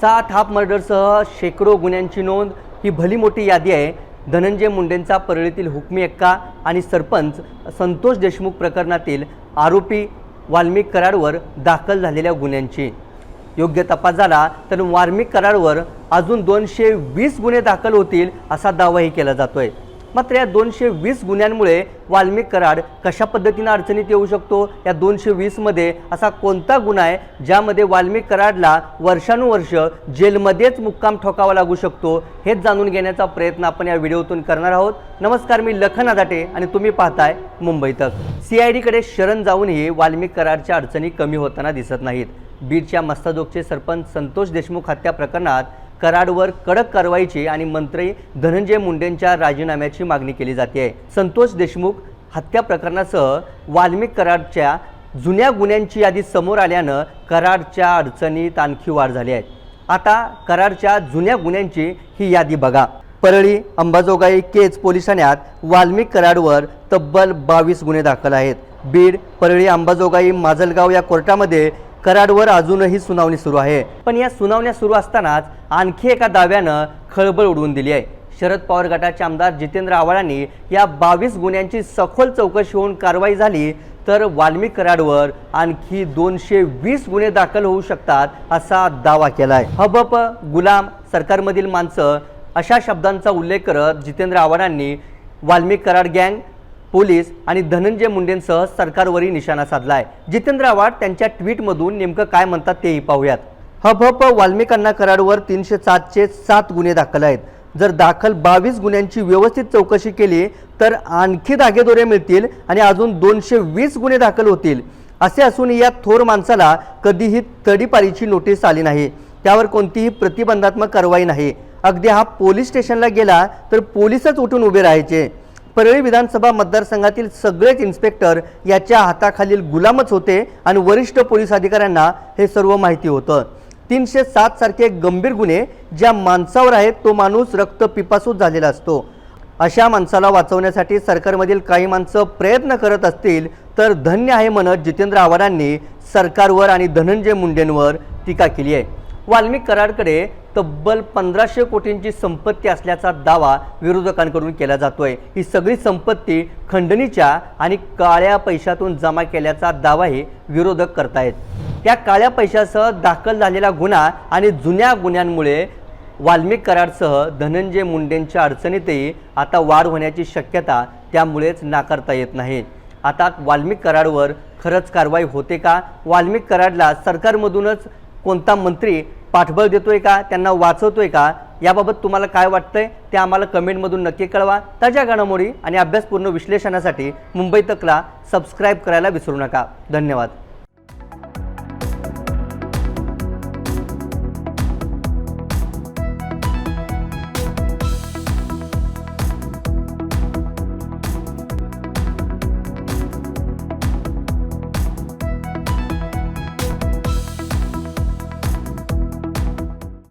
सात हाफ मर्डरसह शेकडो गुन्ह्यांची नोंद ही भली मोठी यादी आहे. धनंजय मुंडेंचा परळीतील हुकमी एक्का आणि सरपंच संतोष देशमुख प्रकरणातील आरोपी वाल्मिक कराडवर दाखल झालेल्या गुन्ह्यांची. योग्य तपास झाला तर वाल्मिक कराडवर अजून दोनशे वीस गुन्हे दाखल होतील असा दावाही केला जातोय. मात्र या दोनशे वीस गुन्ह्यांमुळे वाल्मिक कराड कशा पद्धतीनं अडचणीत येऊ शकतो? या दोनशे वीसमध्ये असा कोणता गुन्हा आहे ज्यामध्ये वाल्मिक कराडला वर्षानुवर्ष जेलमध्येच मुक्काम ठोकावा लागू शकतो? हेच जाणून घेण्याचा प्रयत्न आपण या व्हिडिओतून करणार आहोत. नमस्कार मी लखन आदाटे आणि तुम्ही पाहताय मुंबई तक. सी आय डीकडे शरण जाऊनही वाल्मिक कराडच्या अडचणी कमी होताना दिसत नाहीत. बीडच्या मस्ताजोगचे सरपंच संतोष देशमुख हत्या प्रकरणात कराडवर कडक कारवाईची आणि मंत्री धनंजय मुंडेंच्या राजीनाम्याची मागणी केली जाते. आहे संतोष देशमुख हत्या प्रकरणासह वाल्मिक कराडच्या जुन्या गुन्ह्यांची यादी समोर आल्यानं कराडच्या अडचणीत आणखी वाढ झाली आहे. आता कराडच्या जुन्या गुन्ह्यांची ही यादी बघा. परळी अंबाजोगाई केज पोलीस ठाण्यात वाल्मिक कराडवर तब्बल बावीस गुन्हे दाखल आहेत. बीड परळी अंबाजोगाई माजलगाव या कोर्टामध्ये कराडवर अजूनही सुनावणी सुरू आहे. पण या सुनावण्या सुरू असतानाच आणखी एका दाव्यानं खळबळ उडवून दिली आहे. शरद पवार गटाचे आमदार जितेंद्र आव्हाडांनी या बावीस गुन्ह्यांची सखोल चौकशी होऊन कारवाई झाली तर वाल्मिक कराडवर आणखी दोनशे वीस गुन्हे दाखल होऊ शकतात असा दावा केलाय. हबप गुलाम सरकारमधील माणसं अशा शब्दांचा उल्लेख करत जितेंद्र आव्हाडांनी वाल्मिक कराड गँग पोलीस आणि धनंजय मुंडेंसह सरकारवरही निशाणा साधलाय. जितेंद्र आव्हाड त्यांच्या ट्विटमधून नेमकं काय म्हणतात तेही पाहूयात. हबप वाल्मिकांना कराडवर तीनशे सातचे सात गुन्हे दाखल आहेत. जर दाखल बावीस गुन्ह्यांची व्यवस्थित चौकशी केली तर आणखी धागेदोरे मिळतील आणि अजून दोनशे वीस गुन्हे दाखल होतील. असे असून या थोर माणसाला कधीही तडीपारीची नोटीस आली नाही. त्यावर कोणतीही प्रतिबंधात्मक कारवाई नाही. अगदी हा पोलीस स्टेशनला गेला तर पोलीसच उठून उभे राहायचे. परळी विधानसभा मतदारसंघातील सगळेच इन्स्पेक्टर याच्या हाताखालील गुलामच होते आणि वरिष्ठ पोलीस अधिकाऱ्यांना हे सर्व माहिती होतं. तीनशे सात सारखे गंभीर गुन्हे ज्या माणसावर आहेत तो माणूस रक्त पिपासूत झालेला असतो. अशा माणसाला वाचवण्यासाठी सरकारमधील काही माणसं प्रयत्न करत असतील तर धन्य आहे म्हणत जितेंद्र आव्हाडांनी सरकारवर आणि धनंजय मुंडेंवर टीका केली आहे. वाल्मिक कराडकडे तब्बल पंधराशे कोटींची संपत्ती असल्याचा दावा विरोधकांकडून केला जातोय. ही सगळी संपत्ती खंडणीच्या आणि काळ्या पैशातून जमा केल्याचा दावाही विरोधक करतायत. त्या काळ्या पैशासह दाखल झालेला गुन्हा आणि जुन्या गुन्ह्यांमुळे वाल्मिक कराडसह धनंजय मुंडेंच्या अडचणीतही आता वाढ होण्याची शक्यता त्यामुळेच नाकारता येत नाही. आता वाल्मिक कराडवर खरंच कारवाई होते का? वाल्मिक कराडला सरकारमधूनच कोणता मंत्री पाठबळ देतोय का त्यांना वाचवतोय का याबाबत तुम्हाला काय वाटतंय ते आम्हाला कमेंटमधून नक्की कळवा. ताज्या घडामोडी आणि अभ्यासपूर्ण विश्लेषणासाठी मुंबई तकला सबस्क्राईब करायला विसरू नका. धन्यवाद.